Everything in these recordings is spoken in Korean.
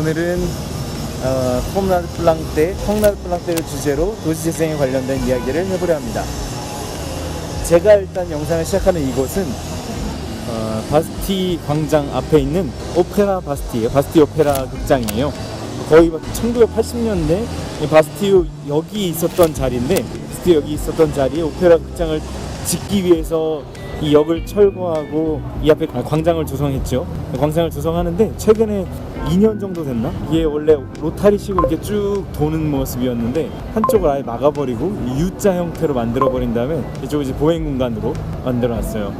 오늘은 어, 폼나드 플랑테, 콩나드 플랑테를 주제로 도시재생에 관련된 이야기를 해보려 합니다. 제가 일단 영상을 시작하는 이곳은 어, 바스티 광장 앞에 있는 오페라 바스티예요. 바스티 오페라 극장이에요. 거의 1980년대 바스티 여기 있었던 자리인데 바스티 여기 있었던 자리에 오페라 극장을 짓기 위해서 이 역을 철거하고 이 앞에 광장을 조성했죠. 광장을 조성하는데 최근에 2년 정도 됐나? 이게 원래 로타리식으로 이렇게 쭉 도는 모습이었는데 한쪽을 아예 막아버리고 U자 형태로 만들어버린 다음에 이쪽을 이제 보행 공간으로 만들어놨어요.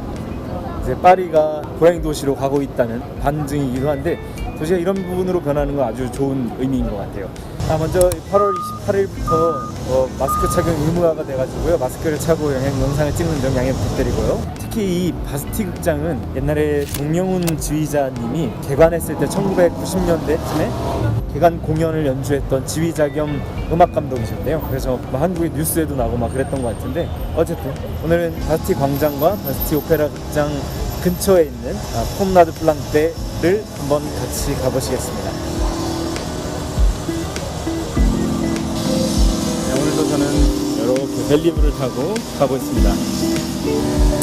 이제 파리가 보행 도시로 가고 있다는 반증이기도 한데 도시가 이런 부분으로 변하는 건 아주 좋은 의미인 것 같아요. 아, 먼저 8월 28일부터 어, 마스크 착용 의무화가 돼가지고요. 마스크를 차고 영상, 영상을 찍는 점 양해 부탁드리고요. 특히 이 바스티 극장은 옛날에 정명훈 지휘자님이 개관했을 때 1990년대쯤에 개관 공연을 연주했던 지휘자 겸 음악 감독이셨대요. 그래서 뭐 한국의 뉴스에도 나고 막 그랬던 것 같은데 어쨌든 오늘은 바스티 광장과 바스티 오페라 극장 근처에 있는 아, 폼나드 플랑테를 한번 같이 가보시겠습니다. 이렇게 벨리브를 타고 가고 있습니다.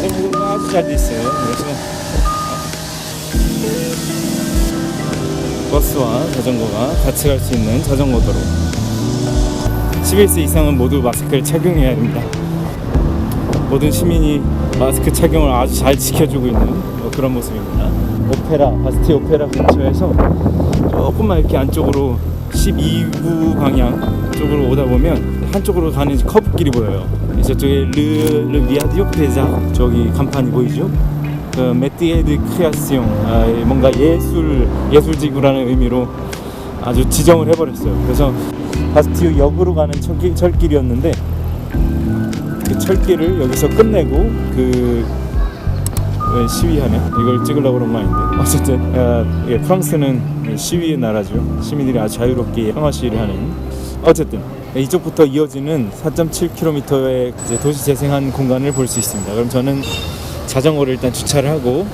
생각보다 아주 잘 돼 있어요. 그래서 버스와 자전거가 같이 갈 수 있는 자전거 도로. 11세 이상은 모두 마스크를 착용해야 됩니다. 모든 시민이 마스크 착용을 아주 잘 지켜주고 있는 뭐 그런 모습입니다. 오페라, 바스티 오페라 근처에서 조금만 이렇게 안쪽으로 12구 방향 쪽으로 오다 보면 한쪽으로 가는 커브길이 보여요. 저쪽에 르, 르 비아디오 페자 저기 간판이 보이죠? 그 메티에 드 크리아시옹 아, 뭔가 예술 예술지구라는 의미로 아주 지정을 해버렸어요. 그래서 바스티유 역으로 가는 철길, 철길이었는데 그 철길을 여기서 끝내고 그왜 시위하네 이걸 찍으려고 그런 거 아닌데 어쨌든 아, 예, 프랑스는 시위의 나라죠 시민들이 아주 자유롭게 평화 시위를 하는 어쨌든 이쪽부터 이어지는 4.7km의 도시 재생한 공간을 볼 수 있습니다 그럼 저는 자전거를 일단 주차를 하고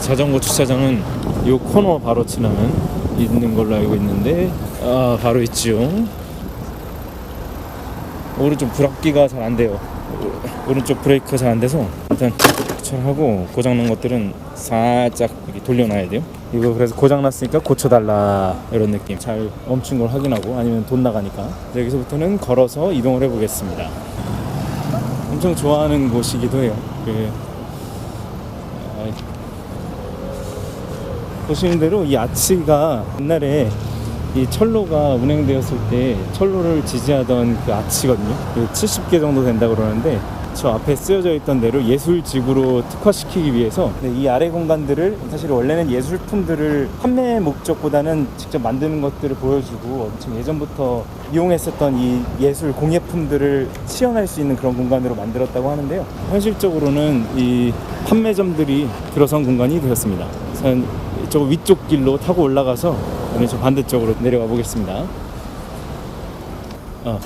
자전거 주차장은 이 코너 바로 지나면 있는 걸로 알고 있는데 아 바로 있죠 오른쪽 브레이크가 잘 안 돼요. 오른쪽 브레이크가 잘 안 돼서 일단 주차하고 고장난 것들은 살짝 돌려놔야 돼요. 이거 그래서 고장 났으니까 고쳐달라 이런 느낌. 잘 멈춘 걸 확인하고 아니면 돈 나가니까 여기서부터는 걸어서 이동을 해보겠습니다. 엄청 좋아하는 곳이기도 해요. 그 아, 보시는 대로 이 아치가 옛날에 이 철로가 운행되었을 때 철로를 지지하던 그 아치거든요. 그 70개 정도 된다 고 그러는데 저 앞에 쓰여져 있던 대로 예술지구로 특화시키기 위해서 네, 이 아래 공간들을 사실 원래는 예술품들을 판매 목적보다는 직접 만드는 것들을 보여주고 엄청 예전부터 이용했었던 이 예술 공예품들을 시연할 수 있는 그런 공간으로 만들었다고 하는데요. 현실적으로는 이 판매점들이 들어선 공간이 되었습니다. 우선 저 위쪽 길로 타고 올라가서 오늘 저 반대쪽으로 내려가 보겠습니다. 어,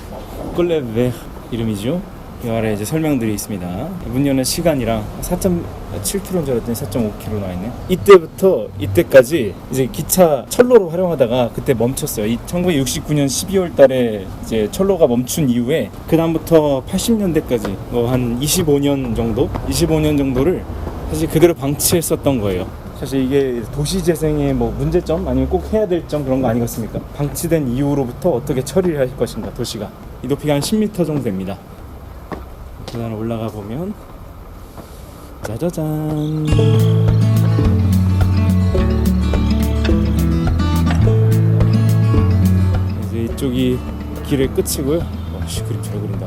꿀레베 이름이죠. 이 아래 이제 설명들이 있습니다. 문 여는 시간이랑 4.7km인 줄 알았더니 4.5km 나와 있네. 이때부터 이때까지 이제 기차 철로로 활용하다가 그때 멈췄어요. 이 1969년 12월 달에 이제 철로가 멈춘 이후에 그 다음부터 80년대까지 뭐 한 25년 정도, 25년 정도를 사실 그대로 방치했었던 거예요. 사실 이게 도시 재생의 뭐 문제점 아니면 꼭 해야 될 점 그런 거 아니겠습니까? 방치된 이후로부터 어떻게 처리를 할 것인가 도시가 이 높이가 한 10m 정도 됩니다. 계단 올라가 보면 짜자잔 이쪽이 길의 끝이고요. 와씨 그림 잘 그린다.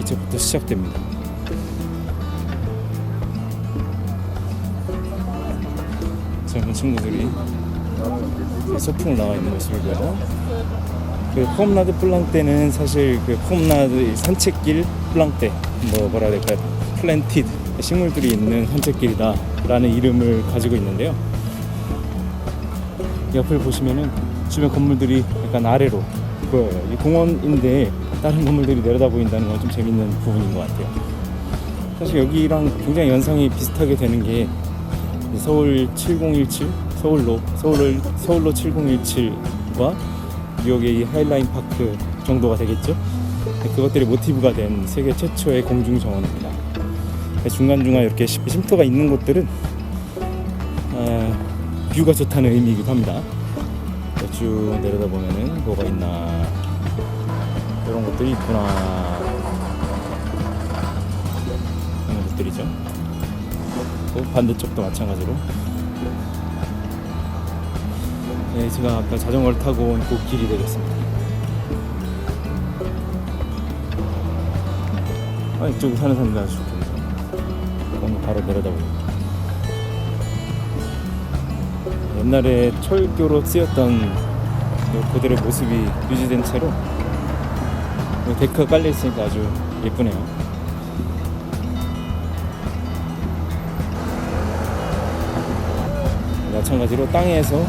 이제부터 시작됩니다. 젊은 친구들이 소풍을 나와 있는 모습이고요. 그 폼나드 플랑테는 사실 그 폼나드 산책길 플랑테 뭐 뭐라 해야 될까요? 플랜티드 식물들이 있는 산책길이다라는 이름을 가지고 있는데요. 옆을 보시면은 주변 건물들이 약간 아래로 보여요. 이 공원인데 다른 건물들이 내려다 보인다는 건 좀 재밌는 부분인 것 같아요. 사실 여기랑 굉장히 연상이 비슷하게 되는 게 서울 7017 서울로 서울 서울로 7017과 뉴욕의 이 하이라인 파크 정도가 되겠죠. 그것들이 모티브가 된 세계 최초의 공중 정원입니다. 중간중간 이렇게 쉼- 쉼터가 있는 곳들은 아, 뷰가 좋다는 의미이기도 합니다. 쭉 내려다 보면은 뭐가 있나 이런 것들이 있구나 이런 것들이죠. 또 반대쪽도 마찬가지로. 네, 제가 아까 자전거를 타고 온 그 길이 되겠습니다. 아, 이쪽에 사는 사람들 아주 좋겠네요. 오늘 바로 내려다보고. 옛날에 철교로 쓰였던 요 그들의 모습이 유지된 채로 요 데크가 깔려 있으니까 아주 예쁘네요. 마찬가지로 땅에서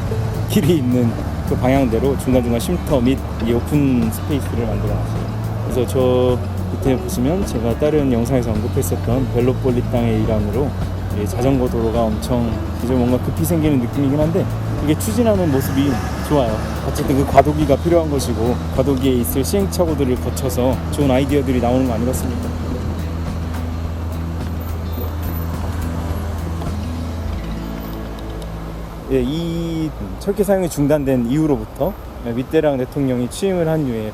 길이 있는 그 방향대로 중간중간 쉼터 및이 오픈 스페이스를 만들어 놨어요. 그래서 저 밑에 보시면 제가 다른 영상에서 언급했었던 벨로폴리 땅의 일환으로 이 자전거 도로가 엄청 이제 뭔가 급히 생기는 느낌이긴 한데 그게 추진하는 모습이 좋아요. 어쨌든 그 과도기가 필요한 것이고 과도기에 있을 시행착오들을 거쳐서 좋은 아이디어들이 나오는 거 아니겠습니까? 예, 이 철기 사용이 중단된 이후로부터 밑대랑 대통령이 취임을 한 이후에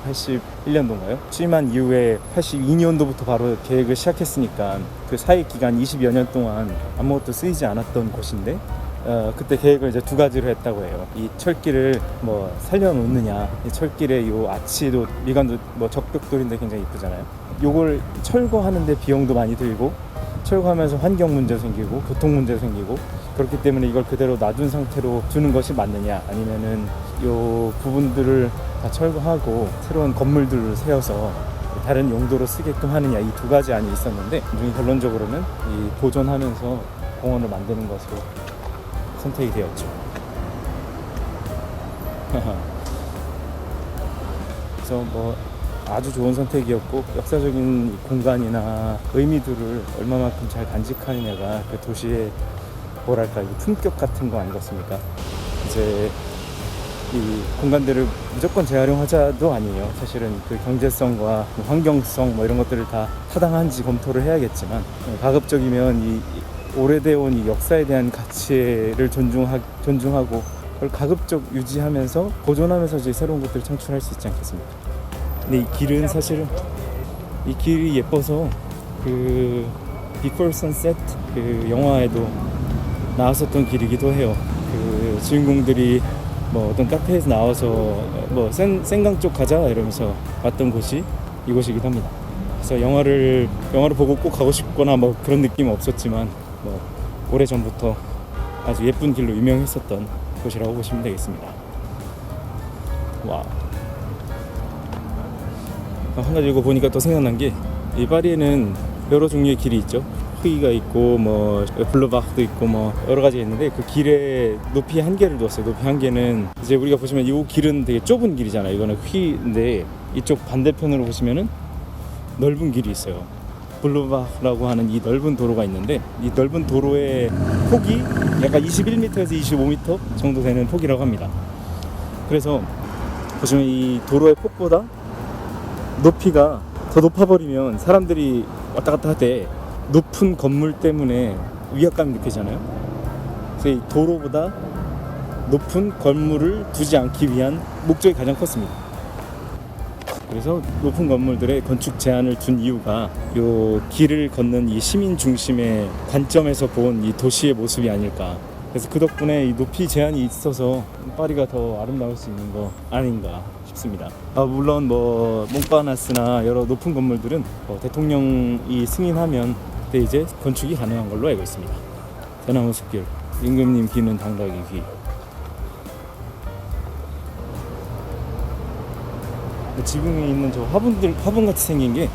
81년도인가요? 취임한 이후에 82년도부터 바로 계획을 시작했으니까 그 사이 기간 20여 년 동안 아무것도 쓰이지 않았던 곳인데 어, 그때 계획을 이제 두 가지로 했다고 해요. 이 철길을 뭐 살려놓느냐, 이 철길의 요 아치도 미관도 뭐 적벽돌인데 굉장히 이쁘잖아요. 요걸 철거하는데 비용도 많이 들고 철거하면서 환경 문제 생기고 교통 문제 생기고 그렇기 때문에 이걸 그대로 놔둔 상태로 두는 것이 맞느냐 아니면은 요 부분들을 다 철거하고 새로운 건물들을 세워서 다른 용도로 쓰게끔 하느냐 이 두 가지 안이 있었는데 중에 결론적으로는 이 보존하면서 공원을 만드는 것으로 선택이 되었죠. 그래서 뭐 아주 좋은 선택이었고 역사적인 이 공간이나 의미들을 얼마만큼 잘 간직하느냐가 그 도시의 뭐랄까 이 품격 같은 거 아니겠습니까? 이제 이 공간들을 무조건 재활용하자도 아니에요. 사실은 그 경제성과 뭐 환경성 뭐 이런 것들을 다 타당한지 검토를 해야겠지만 어, 가급적이면 이이 오래되어 온 이 역사에 대한 가치를 존중하, 존중하고 그걸 가급적 유지하면서 보존하면서 이제 새로운 것들을 창출할 수 있지 않겠습니까? 근데 이 길은 사실은 이 길이 예뻐서 그 Before Sunset 그 영화에도 나왔었던 길이기도 해요. 그 주인공들이 뭐 어떤 카페에서 나와서 뭐 센, 센강 쪽 가자 이러면서 왔던 곳이 이곳이기도 합니다. 그래서 영화를 영화를 보고 꼭 가고 싶거나 뭐 그런 느낌은 없었지만 뭐 오래 전부터 아주 예쁜 길로 유명했었던 곳이라고 보시면 되겠습니다. 와. 한 가지 이거 보니까 또 생각난 게 이 파리에는 여러 종류의 길이 있죠. 흐이가 있고 뭐 블루바크도 있고 뭐 여러 가지 있는데 그 길에 높이 한계를 두었어요. 높이 한계는 이제 우리가 보시면 이 길은 되게 좁은 길이잖아요. 이거는 휘인데 이쪽 반대편으로 보시면은 넓은 길이 있어요. 블루바크라고 하는 이 넓은 도로가 있는데 이 넓은 도로의 폭이 약간 21m에서 25m 정도 되는 폭이라고 합니다. 그래서 보시면 이 도로의 폭보다 높이가 더 높아버리면 사람들이 왔다 갔다 할 때 높은 건물 때문에 위압감이 느껴지잖아요. 그래서 이 도로보다 높은 건물을 두지 않기 위한 목적이 가장 컸습니다. 그래서 높은 건물들의 건축 제한을 둔 이유가 요 길을 걷는 이 시민 중심의 관점에서 본 이 도시의 모습이 아닐까. 그래서 그 덕분에 이 높이 제한이 있어서 파리가 더 아름다울 수 있는 거 아닌가 싶습니다. 아, 물론 뭐 몽파나스나 여러 높은 건물들은 뭐 대통령이 승인하면 그때 이제 건축이 가능한 걸로 알고 있습니다. 대나무 숲길, 임금님 기는 당나귀 귀. 그 지붕에 있는 저 화분들 화분 같이 생긴 게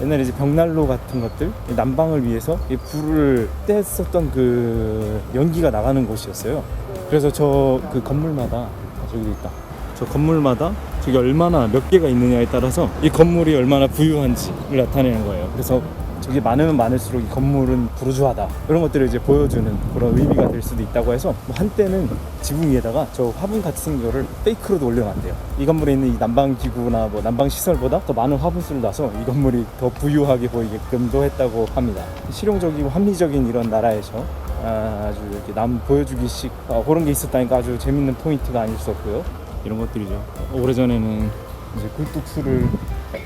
옛날에 이제 벽난로 같은 것들 난방을 위해서 이 불을 뗐었던 그 연기가 나가는 곳이었어요. 그래서 저 그 건물마다 아, 저기 있다. 저 건물마다 저기 얼마나 몇 개가 있느냐에 따라서 이 건물이 얼마나 부유한지를 나타내는 거예요. 그래서 저기 많으면 많을수록 이 건물은 부르주하다 이런 것들을 이제 보여주는 그런 의미가 될 수도 있다고 해서 뭐 한때는 지붕 위에다가 저 화분 같이 생긴 거를 페이크로도 올려놨대요. 이 건물에 있는 이 난방 기구나 뭐 난방 시설보다 더 많은 화분수를 놔서 이 건물이 더 부유하게 보이게끔도 했다고 합니다. 실용적이고 합리적인 이런 나라에서 아, 아주 이렇게 남 보여주기식 어, 그런 게 있었다니까 아주 재밌는 포인트가 아닐 수 없고요. 이런 것들이죠. 오래전에는 이제 굴뚝수를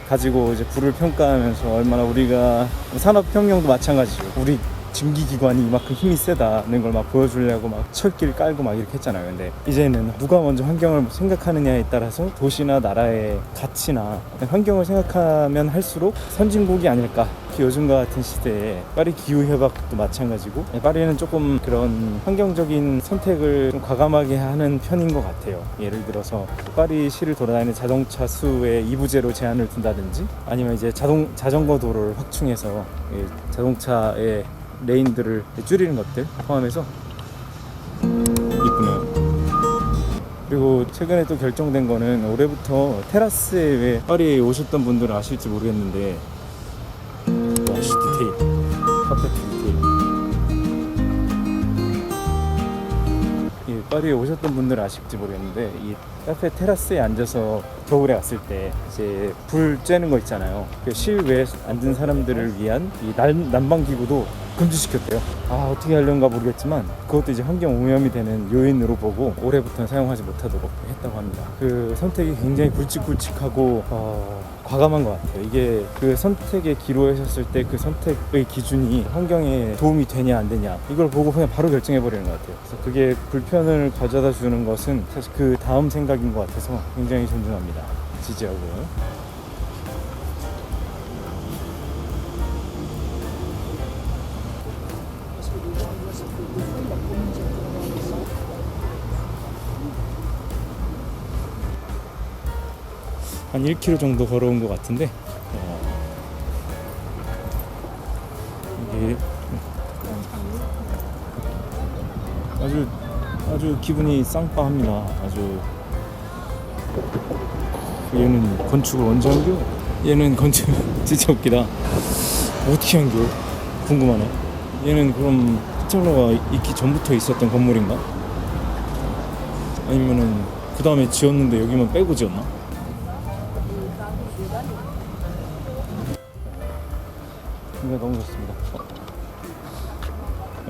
가지고 이제 불을 평가하면서 얼마나 우리가 산업 혁명도 마찬가지죠. 우리 증기기관이 이만큼 힘이 세다는 걸 막 보여주려고 막 철길 깔고 막 이렇게 했잖아요. 근데 이제는 누가 먼저 환경을 생각하느냐에 따라서 도시나 나라의 가치나 환경을 생각하면 할수록 선진국이 아닐까. 요즘과 같은 시대에 파리 기후 협약도 마찬가지고 파리는 조금 그런 환경적인 선택을 좀 과감하게 하는 편인 것 같아요. 예를 들어서 파리 시를 돌아다니는 자동차 수의 이부제로 제한을 둔다든지 아니면 이제 자동 자전거 도로를 확충해서 이 자동차의 레인들을 줄이는 것들 포함해서 이쁘네요. 그리고 최근에 또 결정된 거는 올해부터 테라스에 왜 파리에 오셨던 분들은 아실지 모르겠는데 와시 디테일 카페트 디테일 이 파리에 오셨던 분들은 아실지 모르겠는데 이 카페 테라스에 앉아서 겨울에 왔을 때 이제 불 쬐는 거 있잖아요. 그 실외에 앉은 사람들을 위한 이 난, 난방 기구도 금지시켰대요. 아 어떻게 하려는가 모르겠지만 그것도 이제 환경 오염이 되는 요인으로 보고 올해부터는 사용하지 못하도록 했다고 합니다. 그 선택이 굉장히 굵직굵직하고 어, 과감한 것 같아요. 이게 그 선택의 기로하셨을 때 그 선택의 기준이 환경에 도움이 되냐 안 되냐 이걸 보고 그냥 바로 결정해 버리는 것 같아요. 그래서 그게 불편을 가져다 주는 것은 사실 그 다음 생각인 것 같아서 굉장히 존중합니다. 지지하고요. 한 1km 정도 걸어온 것 같은데 어, 이게 아주 아주 기분이 쌍빠합니다. 아주 얘는 건축을 언제 한겨? 얘는 건축 진짜 웃기다. 어떻게 한겨? 궁금하네. 얘는 그럼 스텔러가 있기 전부터 있었던 건물인가? 아니면은 그 다음에 지었는데 여기만 빼고 지었나?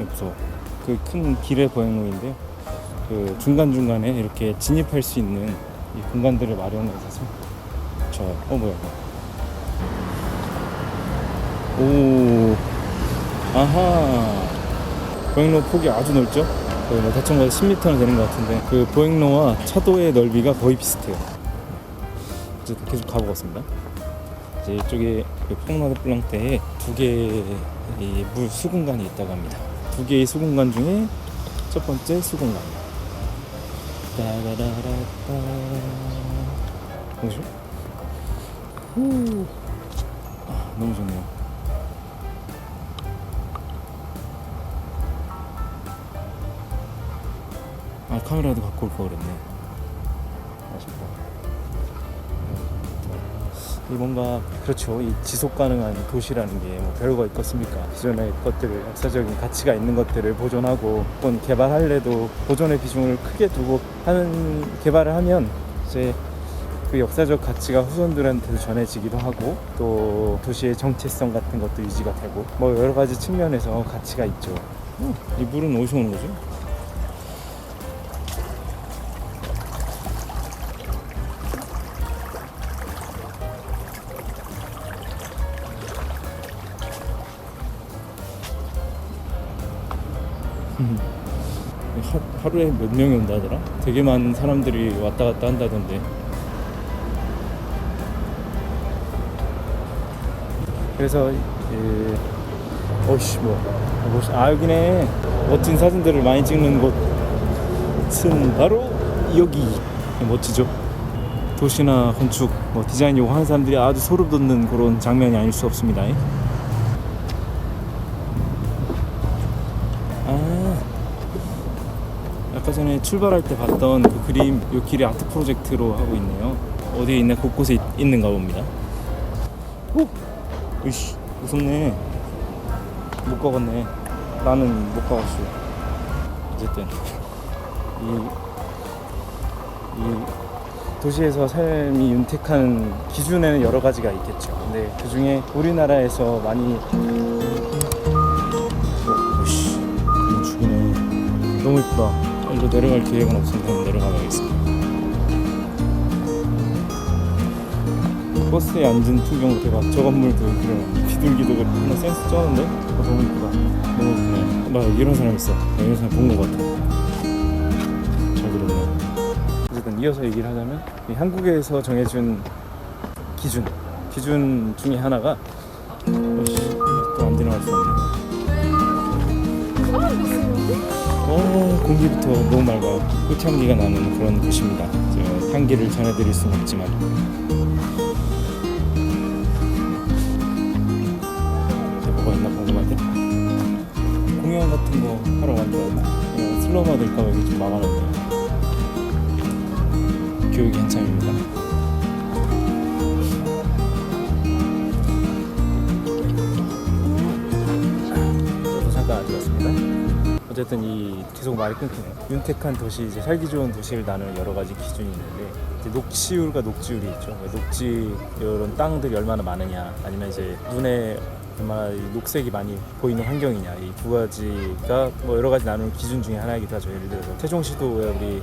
무서워. 그 큰 길의 보행로인데요. 그 중간 중간에 이렇게 진입할 수 있는 이 공간들을 마련해서 저, 어 뭐야? 오, 아하. 보행로 폭이 아주 넓죠? 거의 뭐뭐 10m는 되는 것 같은데 그 보행로와 차도의 넓이가 거의 비슷해요. 어쨌든 계속 가보겠습니다. 이제 이쪽에 그 퐁나드 블랑테에 두 개의 물 수공간이 있다고 합니다. 두 개의 수공간 중에 첫 번째 수공간. 따라라라따. 뭐죠? 후. 아, 너무 좋네요. 아 카메라도 갖고 올 걸 그랬네. 아쉽다. 이 뭔가 그렇죠. 이 지속 가능한 도시라는 게 뭐 별거 있겠습니까? 기존의 것들을 역사적인 가치가 있는 것들을 보존하고 혹은 개발할래도 보존의 비중을 크게 두고 하는 개발을 하면 이제 그 역사적 가치가 후손들한테도 전해지기도 하고 또 도시의 정체성 같은 것도 유지가 되고 뭐 여러 가지 측면에서 가치가 있죠. 이 물은 어디서 오는 거죠? 하, 하루에 몇 명이 온다더라? 되게 많은 사람들이 왔다 갔다 한다던데. 그래서 예, 어이씨 뭐, 아 여기네 멋진 사진들을 많이 찍는 곳은 바로 여기 멋지죠 도시나 건축 뭐 디자인 요구하는 사람들이 아주 소름 돋는 그런 장면이 아닐 수 없습니다 출발할 때 봤던 그 그림 요 길이 아트 프로젝트로 하고 있네요. 어디에 있나 곳곳에 있, 있는가 봅니다. 오! 으이씨 무섭네. 못 가봤네. 나는 못 가봤어. 어쨌든 이, 이 도시에서 삶이 윤택한 기준에는 여러 가지가 있겠죠. 근데 그 중에 우리나라에서 많이 어, 으이씨 죽이네. 너무 이쁘다 일로 내려갈 계획은 없었는데 내려가 봐야겠습니다. 버스에 앉은 풍경도 대박 저 건물도 그래 비둘기도 하나 센스 쩌는데? 어, 너무 이쁘다 너무 이쁘네. 막 이런 사람 있어. 나 이런 사람 본 것 같아. 잘 그렸네. 어쨌든 이어서 얘기를 하자면 이 한국에서 정해준 기준 기준 중에 하나가 어이씨 또안 지나갈 수 없네 어 공기부터 너무 맑아요. 꽃향기가 나는 그런 곳입니다. 제가 향기를 전해드릴 수는 없지만. 뭐가 있나 궁금한데 공연 같은 거 하러 간다 그냥 슬로우가 될까봐 여기 좀 막아놨네요 교육이 한창입니다. 저도 잠깐 앉아봤습니다 어쨌든 이 계속 말이 끊기네. 윤택한 도시 이제 살기 좋은 도시를 나누는 여러 가지 기준이 있는데 이제 녹지율과 녹지율이 있죠. 녹지 이런 땅들이 얼마나 많으냐 아니면 이제 눈에 얼마나 이 녹색이 많이 보이는 환경이냐 이 두 가지가 뭐 여러 가지 나누는 기준 중에 하나이기도 하죠. 예를 들어서 세종시도에 우리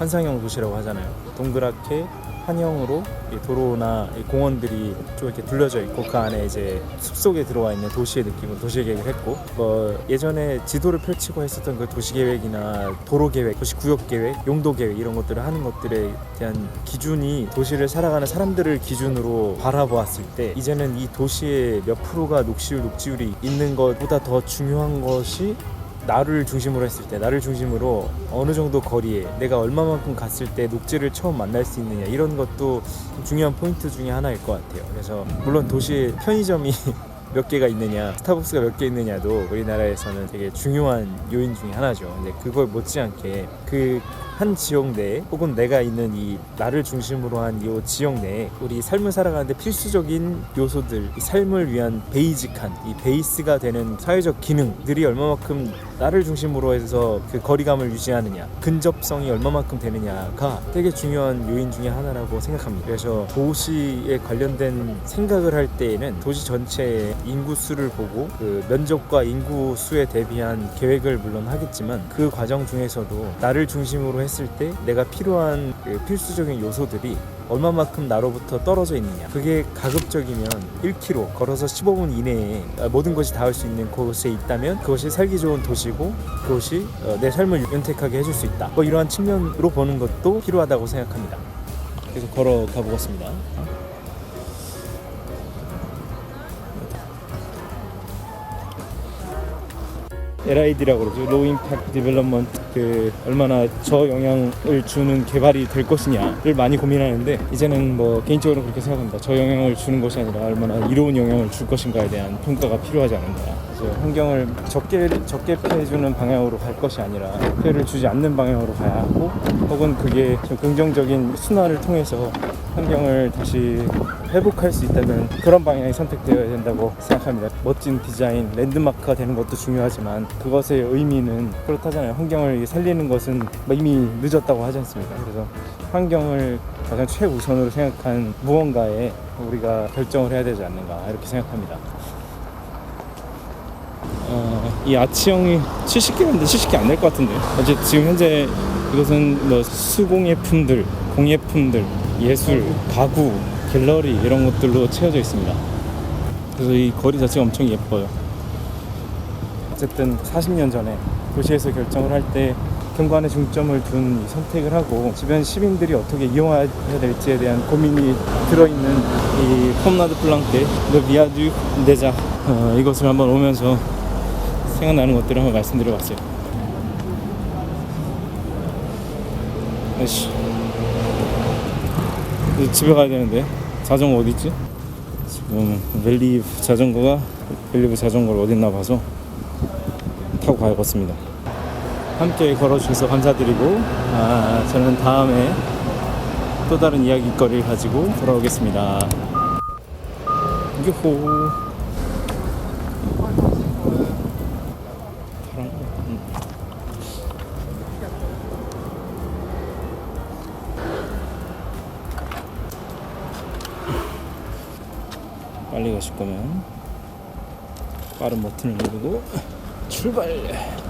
환상형 도시라고 하잖아요. 동그랗게 환형으로 이 도로나 이 공원들이 좀 이렇게 둘러져 있고 그 안에 이제 숲속에 들어와 있는 도시의 느낌으로 도시 계획을 했고 뭐 예전에 지도를 펼치고 했었던 그 도시 계획이나 도로 계획, 도시 구역 계획, 용도 계획 이런 것들을 하는 것들에 대한 기준이 도시를 살아가는 사람들을 기준으로 바라보았을 때 이제는 이 도시의 몇 프로가 녹시율, 녹지율이 있는 것보다 더 중요한 것이 나를 중심으로 했을 때 나를 중심으로 어느 정도 거리에 내가 얼마만큼 갔을 때 녹지를 처음 만날 수 있느냐 이런 것도 중요한 포인트 중에 하나일 것 같아요. 그래서 물론 도시에 편의점이 몇 개가 있느냐 스타벅스가 몇 개 있느냐도 우리나라에서는 되게 중요한 요인 중에 하나죠. 근데 그걸 못지않게 그한 지역 내에 혹은 내가 있는 이 나를 중심으로 한 이 지역 내에 우리 삶을 살아가는데 필수적인 요소들 이 삶을 위한 베이직한 이 베이스가 되는 사회적 기능들이 얼마만큼 나를 중심으로 해서 그 거리감을 유지하느냐 근접성이 얼마만큼 되느냐가 되게 중요한 요인 중에 하나라고 생각합니다. 그래서 도시에 관련된 생각을 할 때에는 도시 전체의 인구 수를 보고 그 면적과 인구 수에 대비한 계획을 물론 하겠지만 그 과정 중에서도 나를 중심으로 했을 때 내가 필요한 그 필수적인 요소들이 얼마만큼 나로부터 떨어져 있느냐. 그게 가급적이면 1km 걸어서 15분 이내에 모든 것이 닿을 수 있는 곳에 있다면 그것이 살기 좋은 도시고 그것이 어, 내 삶을 윤택하게 해줄 수 있다. 뭐 이러한 측면으로 보는 것도 필요하다고 생각합니다. 계속 걸어가 보겠습니다. LID라고 그러죠. 로우 임팩트 디벨롭먼트 그 얼마나 저 영향을 주는 개발이 될 것이냐를 많이 고민하는데 이제는 뭐 개인적으로 그렇게 생각합니다. 저 영향을 주는 것이 아니라 얼마나 이로운 영향을 줄 것인가에 대한 평가가 필요하지 않은가. 그래서 환경을 적게 적게 피해주는 방향으로 갈 것이 아니라 피해를 주지 않는 방향으로 가야 하고 혹은 그게 좀 긍정적인 순환을 통해서 환경을 다시 회복할 수 있다면 그런 방향이 선택되어야 된다고 생각합니다. 멋진 디자인, 랜드마크가 되는 것도 중요하지만 그것의 의미는 그렇다잖아요. 환경을 살리는 것은 뭐 이미 늦었다고 하지 않습니까? 그래서 환경을 가장 최우선으로 생각한 무언가에 우리가 결정을 해야 되지 않는가 이렇게 생각합니다. 어, 이 아치형이 70개인데 70개 안 될 것 같은데 어제 지금 현재 이것은 뭐 수공예품들, 공예품들, 예술, 가구, 갤러리 이런 것들로 채워져 있습니다. 그래서 이 거리 자체가 엄청 예뻐요. 어쨌든 40년 전에 도시에서 결정을 할 때 경관에 중점을 둔이 선택을 하고 주변 시민들이 어떻게 이용해야 될지에 대한 고민이 들어있는 이 폼나드 플랑테 르 비아듀 데자 어, 이것을 한번 오면서 생각나는 것들을 한번 말씀드려봤어요. 아이씨 집에 가야 되는데 자전거 어디 있지? 지금 벨리브 자전거가 벨리브 자전거를 어딨나 봐서 타고 가야겠습니다. 함께 걸어주셔서 감사드리고 아, 저는 다음에 또 다른 이야기거리를 가지고 돌아오겠습니다. 유호. 빨리 가실 거면 빠른 버튼을 누르고 출발.